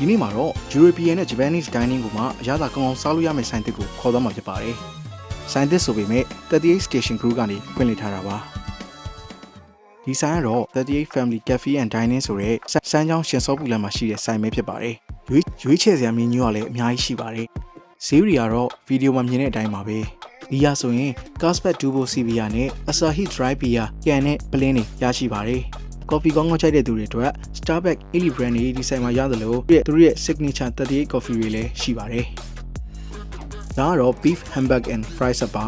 ဒီနေ့မှာတော့ European နဲ့ Japanese dining ကိုမှအရသာကောင်းကောင်းစားလို့ရမယ့်ဆိုင်သစ်ကိုခေါ်သွားမှာဖြစ်ပါတယ်ဆိုင်သစ်ဆိုပေမဲ့38 Station Group ကနေဖွင့်လှစ်ထားတာပါဒီဆိုင်ကတော့38 Family Cafe and Dining ဆိုတဲ့စမ်းချောင်းရှင်စောပူလန်မှာရှိတဲ့ဆိုင်ပဲဖြစ်ပါတယ်ရွေးရွေးချယ်စရာမင်းမျိုးကလည်းအများကြီးရှိပါတယ်ဈေးတွေကတော့ဗီဒီယိုမှာမြင်တဲ့အတိုင်းပါပဲဘီယာဆိုရင် Caspat Dubo Sivia နဲ့ Asahi Dry Beer ကန်နဲ့ပလင်းတွေရရှိပါတယ်။ coffee ကောင်းကောင်းချိုက်တဲ့သူတွေအတွက် Starbucks Elite Brand တွေဒီဆိုင်မှာရတယ်လို့သူတို့ရဲ့ signature 38 coffee တွေလည်းရှိပါတယ်။ဒါကတော့ beef hamburg and fries ပါ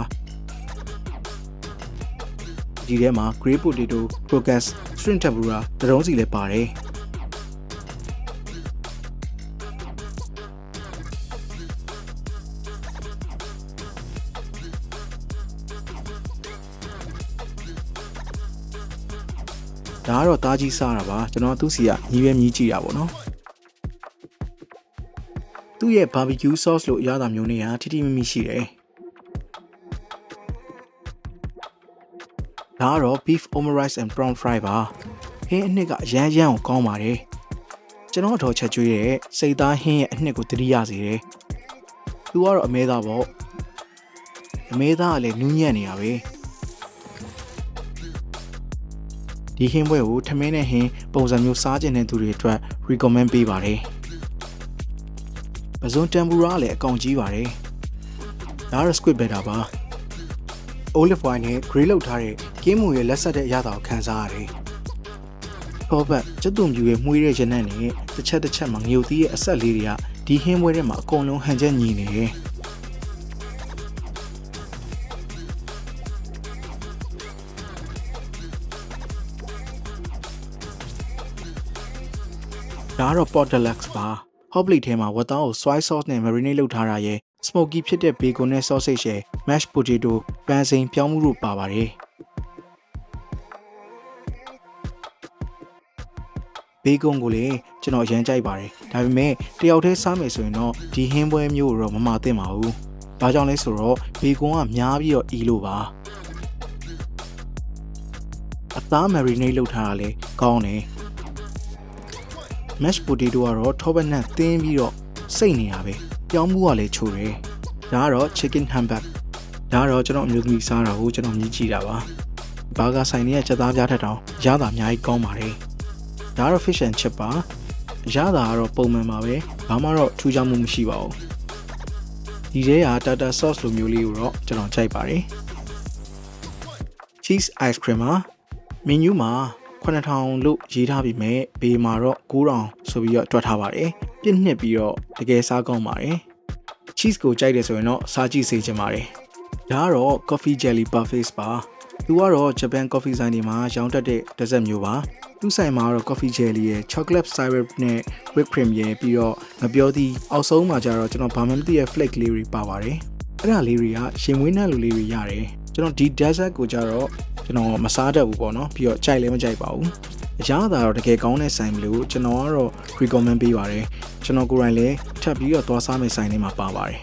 ဒီထဲမှာ grey potato, crocus, shrimp tempura တရုံးစီလည်းပါတယ်။ ဒါကတော့တားကြီးစားတာပါကျွန်တော်သူ့စီကညီးပဲမြည်ကြည့်တာပေါ့နော်သူ့ရဲ့ barbecue sauce လို့အရသာမျိုးနဲ့ဟာထိထိမိမိရှိတယ်ဒါကတော့ beef omerice and prawn fry ပါဟင်းအနှစ်ကအရမ်းရမ်းကိုကောင်းပါတယ်ကျွန်တော်တော့ချက်ကျွေးတဲ့စိတ်သားဟင်းရဲ့အနှစ်ကိုတတိယစေတယ်သူကတော့အမဲသားပေါ့အမဲသားကလည်းနူးညံ့နေတာပဲ ဒီဟင်းပွဲကိုထမင်းနဲ့ဟင်းပုံစံမျိုးစားကျင်တဲ့သူတွေအတွက် recommend ပေးပါတယ်။ပဇွန်တမ်ပူရာလည်းအကောင်ကြီးပါတယ်။ဒါကတော့ squid butter ပါ။ olive oil နဲ့ grill လုပ်ထားတဲ့ကင်းမူရဲ့လက်ဆက်တဲ့အရသာကိုခံစားရတယ်။ဟောဘတ်ကျွတ်တုံပြူရဲ့မှုေးတဲ့ရနံ့နဲ့တစ်ချက်တစ်ချက်မှာငရုတ်သီးရဲ့အဆက်လေးတွေကဒီဟင်းပွဲထဲမှာအကုန်လုံးဟန်ချက်ညီနေတယ်။ ဒါကတော့ pot deluxe ပါ hot plate ထဲမှာဝက်သားကို soy sauce နဲ့ marinate လုပ်ထားတာရဲ့ smoky ဖြစ်တဲ့ bacon နဲ့ sausage ရဲ့ mashed potato ပန်းစိမ်းပြောင်းမှုတို့ပါပါတယ်ဘေကွန်ကိုလည်းကျွန်တော်အရင်ကြိုက်ပါတယ်ဒါပေမဲ့တယောက်တည်းစားမယ်ဆိုရင်တော့ဒီဟင်းပွဲမျိုးကိုတော့မမသင့်ပါဘူးဘာကြောင့်လဲဆိုတော့ဘေကွန်ကများပြီးတော့အီလို့ပါအသား marinate လုပ်ထားတာလည်းကောင်းတယ် mashed potato ကတော့ထောပတ်နဲ့သင်းပြီးတော့စိတ်နေတာပဲပြောင်းမှုကလည်းချိုတယ်ဒါကတော့ chicken hamburg ဒါကတော့ကျွန်တော်အမျိုးသမီးစားတာကိုကျွန်တော်မြည်ကြည့်တာပါဘာဂါဆိုင်တွေကချက်သားပြားထက်တောင်ရတာအများကြီးကောင်းပါတယ်ဒါကတော့ fish and chip ပါရတာကတော့ပုံမှန်ပါပဲဘာမှတော့ထူးခြားမှုမရှိပါဘူးဒီထဲက tartar sauce လိုမျိုးလေးကိုတော့ကျွန်တော်ကြိုက်ပါတယ် cheese ice cream ပါ menu မှာ 9000လို့ရေးထားပြီးမဲ့ဘေးမှာတော့9000ဆိုပြီးတော့တွက်ထားပါတယ်ပြည့်နှစ်ပြီးတော့တကယ်စားကောင်းပါတယ် cheese ကိုကြိုက်တယ်ဆိုရင်တော့စားကြည့်စေချင်ပါတယ်ဒါကတော့ coffee jelly parfaits ပါသူကတော့ Japan coffee ဆိုင်တွေမှာရောင်းတတ်တဲ့ dessert မျိုးပါသူ့ဆိုင်မှာကတော့ coffee jelly ရဲ့ chocolate syrup နဲ့ whipped cream ရဲ့ပြီးတော့ငပြောသီးအောက်ဆုံးမှာကျတော့ကျွန်တော်ဘာမှမသိတဲ့ flake လေးတွေပါပါတယ်အဲ့ဒါလေးတွေကရှင်မွေးနှံလိုလေးတွေရတယ်ကျွန်တော်ဒီ dessert ကိုကျတော့ ကျွန်တော်မစားတတ်ဘူးပေါ့နော်ပြီးတော့ကြိုက်လည်းမကြိုက်ပါဘူးအရာသာတော့တကယ်ကောင်းတဲ့ဆိုင်မလို့ကျွန်တော်ကတော့ recommend ပေးပါတယ်ကျွန်တော်ကိုယ်တိုင်လည်းထပ်ပြီးတော့သွားစားမယ့်ဆိုင်လေးမှာပါပါတယ်